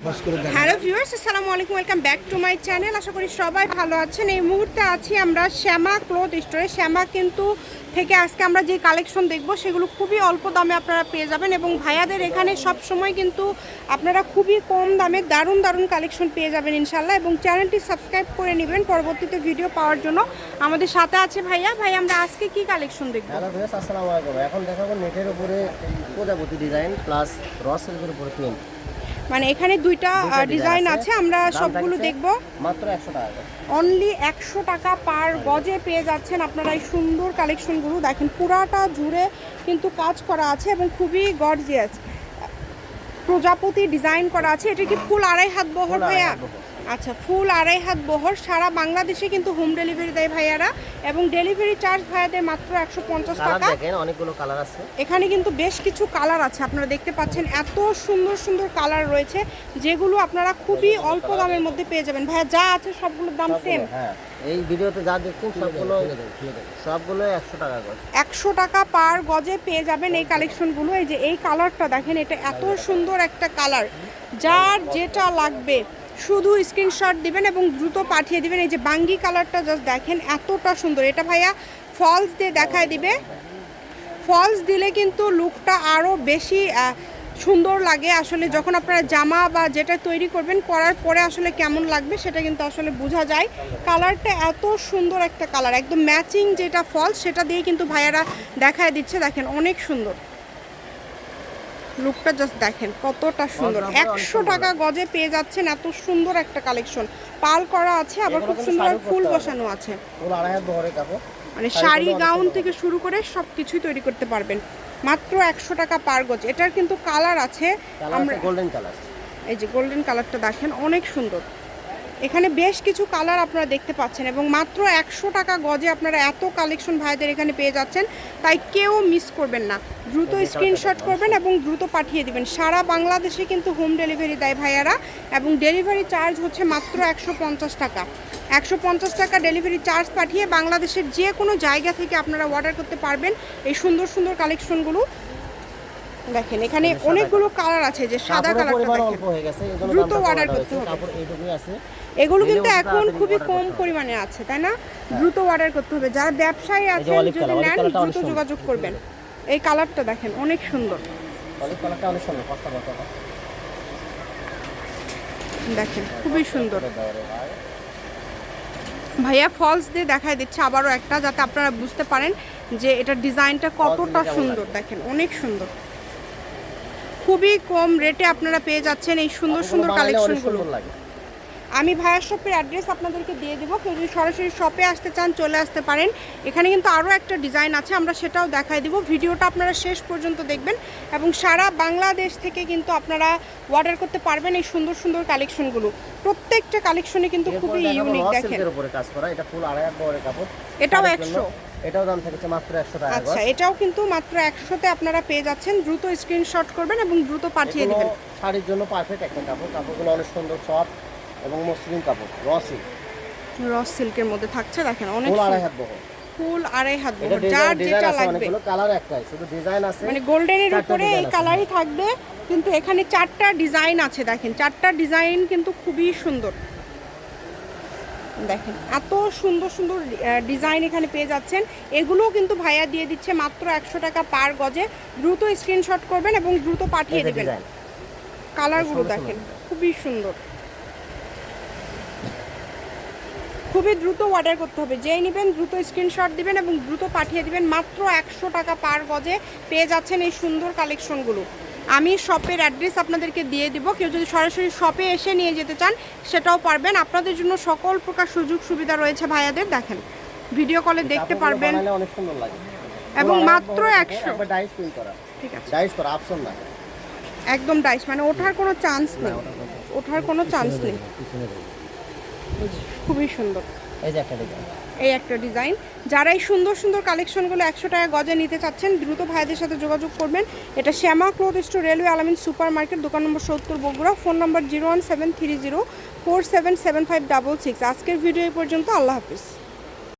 Hello viewers, আসসালামু আলাইকুম, welcome back to my channel. আশা করি সবাই ভালো আছেন। এই মুহূর্তে আছি আমরা শ্যামা ক্লোথ স্টোরে। শ্যামা কিন্তু থেকে আজকে আমরা যে কালেকশন দেখব, সেগুলো খুবই অল্প দামে আপনারা পেয়ে যাবেন এবং ভাইয়াদের এখানে সব সময় কিন্তু আপনারা খুবই কম দামে দারুণ দারুণ কালেকশন পেয়ে যাবেন ইনশাল্লাহ এবং চ্যানেলটি সাবস্ক্রাইব করে নেবেন পরবর্তীতে ভিডিও পাওয়ার জন্য। আমাদের সাথে আছে ভাইয়া। ভাই আমরা আজকে কি কালেকশন দেখব? আসসালামু আলাইকুম। এখন দেখাবো নেটের উপরে প্রজাপতি ডিজাইন প্লাস র সিল্কের উপরে প্রিন্ট। মানে এখানে দুইটা ডিজাইন আছে। আমরা সবগুলো দেখব। মাত্র একশো টাকা অনলি একশো টাকা পার গজে পেয়ে যাচ্ছেন আপনারা এই সুন্দর কালেকশনগুলো দেখেন পুরাটা জুড়ে কিন্তু কাজ করা আছে এবং খুবই গর্জিয়াস প্রজাপতি ডিজাইন করা আছে। এটা কি ফুল আড়াই হাত বহর ভাইয়া? হাত বহর। আচ্ছা ফুল আড়াই হাত বহর সারা বাংলাদেশে কিন্তু হোম ডেলিভারি দেয় ভাইয়ারা। এবং ডেলিভারি চার্জ ভাইয়াদের মাত্র একশো পঞ্চাশ টাকা। দেখেন অনেকগুলো কালার আছে। এখানে কিন্তু বেশ কিছু কালার আছে আপনারা দেখতে পাচ্ছেন এত সুন্দর সুন্দর কালার রয়েছে যেগুলো আপনারা খুবই অল্প দামের মধ্যে পেয়ে যাবেন। ভাইয়া যা আছে সবগুলোর দাম সেম সবগুলো, হ্যাঁ। এই ভিডিওতে যা দেখছেন সবগুলো সবগুলো একশো টাকা করে। একশো টাকা পার গজে পেয়ে যাবেন এই কালেকশনগুলো। এই যে এই কালারটা দেখেন এটা এত সুন্দর একটা কালার। যার যেটা লাগবে শুধু স্ক্রিনশট দিবেন এবং দ্রুত পাঠিয়ে দিবেন। এই যে বাঙ্গি কালারটা জাস্ট দেখেন, এতটা সুন্দর। এটা ভাইয়া ফলস দিয়ে দেখায় দিবে। ফলস দিলে কিন্তু লুকটা আরও বেশি সুন্দর লাগে। আসলে যখন আপনারা জামা বা যেটা তৈরি করবেন করার পরে আসলে কেমন লাগবে সেটা কিন্তু আসলে বোঝা যায়। কালারটা এত সুন্দর একটা কালার একদম ম্যাচিং যেটা ফলস সেটা দিয়ে কিন্তু ভাইয়ারা দেখায় দিচ্ছে। দেখেন, অনেক সুন্দর। লুকটা জাস্ট দেখেন কতটা সুন্দর। একশো টাকা গজে পেয়ে যাচ্ছেন এত সুন্দর একটা কালেকশন পাল করা আছে আবার খুব সুন্দর ফুল বসানো আছে। মানে শাড়ি গাউন থেকে শুরু করে সব কিছুই তৈরি করতে পারবেন। মাত্র একশো টাকা পার গজ। এটার কিন্তু কালার আছে আমরা গোল্ডেন কালার এই যে গোল্ডেন কালারটা দেখেন অনেক সুন্দর। এখানে বেশ কিছু কালার আপনারা দেখতে পাচ্ছেন এবং মাত্র একশো টাকা গজে আপনারা এত কালেকশন ভাইদের এখানে পেয়ে যাচ্ছেন তাই কেউ মিস করবেন না। দ্রুত স্ক্রিনশট করবেন এবং দ্রুত পাঠিয়ে দিবেন। সারা বাংলাদেশে কিন্তু হোম ডেলিভারি দেয় ভাইয়ারা এবং ডেলিভারি চার্জ হচ্ছে মাত্র একশো পঞ্চাশ টাকা। একশো পঞ্চাশ টাকা ডেলিভারি চার্জ পাঠিয়ে বাংলাদেশের যে কোনো জায়গা থেকে আপনারা অর্ডার করতে পারবেন এই সুন্দর সুন্দর কালেকশনগুলো। দেখেন এখানে অনেকগুলো কালার। আছে যে সাদা কালারটা অল্প হয়ে গেছে দ্রুত কমানো করতে হবে। কাপড় এইটুকুই আছে। এগুলো কিন্তু এখন খুবই কম পরিমাণে আছে তাই না? দ্রুত অর্ডার করতে হবে। যারা ব্যবসায়ী আছেন যদি নেন দ্রুত যোগাযোগ করবেন। এই কালারটা দেখেন অনেক সুন্দর। কালারটা অনেক সুন্দর দেখেন খুবই সুন্দর। ভাইয়া ফলস দিয়ে দেখাই দিচ্ছে আবারও একটা যাতে আপনারা বুঝতে পারেন যে এটার ডিজাইনটা কতটা সুন্দর। দেখেন অনেক সুন্দর। খুবই কম রেটে আপনারা পেয়ে যাচ্ছেন এই সুন্দর সুন্দর কালেকশনগুলো লাগে। আমি ভাইয়ার শপের অ্যাড্রেস আপনাদেরকে দিয়ে দেবো। কেউ যদি সরাসরি শপে আসতে চান চলে আসতে পারেন। এখানে কিন্তু আরও একটা ডিজাইন আছে আমরা সেটাও দেখাই দেবো। ভিডিওটা আপনারা শেষ পর্যন্ত দেখবেন এবং সারা বাংলাদেশ থেকে কিন্তু আপনারা অর্ডার করতে পারবেন এই সুন্দর সুন্দর কালেকশনগুলো। প্রত্যেকটা কালেকশনে কিন্তু খুবই ইউনিক দেখেন। এটাও 100 এটাও দাম থাকছে মাত্র একশো টাকা আচ্ছা এটাও কিন্তু মাত্র একশোতে আপনারা পেয়ে যাচ্ছেন। দ্রুত স্ক্রিনশট করবেন এবং দ্রুত পাঠিয়ে দেবেন। শাড়ির জন্য পারফেক্ট একটা কাপড়। কাপড়গুলো অনেক সুন্দর সফট এবং মসলিন কাপড় র সিল্ক রস সিল্কের মধ্যে থাকছে দেখেন অনেক ফুল আড়াই হাত বহর ফুল আড়াই হাত বহর যার যেটা লাগবে। কালার একটাই শুধু ডিজাইন আছে মানে গোল্ডেনের উপরে এই কালারই থাকবে কিন্তু এখানে চারটা ডিজাইন আছে দেখেন। চারটা ডিজাইন কিন্তু খুবই সুন্দর। দেখেন এত সুন্দর সুন্দর ডিজাইন এখানে পেয়ে যাচ্ছেন। এগুলোও কিন্তু ভাইয়া দিয়ে দিচ্ছে মাত্র একশো টাকা পার গজে। দ্রুত স্ক্রিনশট করবেন এবং দ্রুত পাঠিয়ে দেবেন। কালারগুলো দেখেন খুবই সুন্দর। খুবই দ্রুত অর্ডার করতে হবে। যেই নেবেন দ্রুত স্ক্রিনশট দিবেন এবং দ্রুত পাঠিয়ে দিবেন। মাত্র একশো টাকা পার গজে পেয়ে যাচ্ছেন এই সুন্দর কালেকশনগুলো আমি শপের অ্যাড্রেস আপনাদেরকে দিয়ে দিব। কেউ যদি সরাসরি শপে এসে নিয়ে যেতে চান সেটাও পারবেন। আপনাদের জন্য সকল প্রকার সুযোগ সুবিধা রয়েছে ভাইয়াদের। দেখেন ভিডিও কলে দেখতে পারবেন। অনেক সুন্দর লাগে। এবং মাত্র একশো। ডাইস করা। ঠিক আছে। ডাইস করা অপশন না। একদম ডাইস মানে ওঠার কোনো চান্স নেই। ওঠার কোনো চান্স নেই। খুবই সুন্দর। এই যে একটা ডিজাইন এই একটা ডিজাইন যারা এই সুন্দর সুন্দর কালেকশনগুলো একশো টাকা গজে নিতে চাচ্ছেন দ্রুত ভাইদের সাথে যোগাযোগ করবেন। এটা Shyama cloth store railway Alamin super market দোকান নম্বর সত্তর Bogura. Phone number zero one seven three zero four seven seven five double six. আজকের ভিডিও এই পর্যন্ত। আল্লাহ হাফিজ।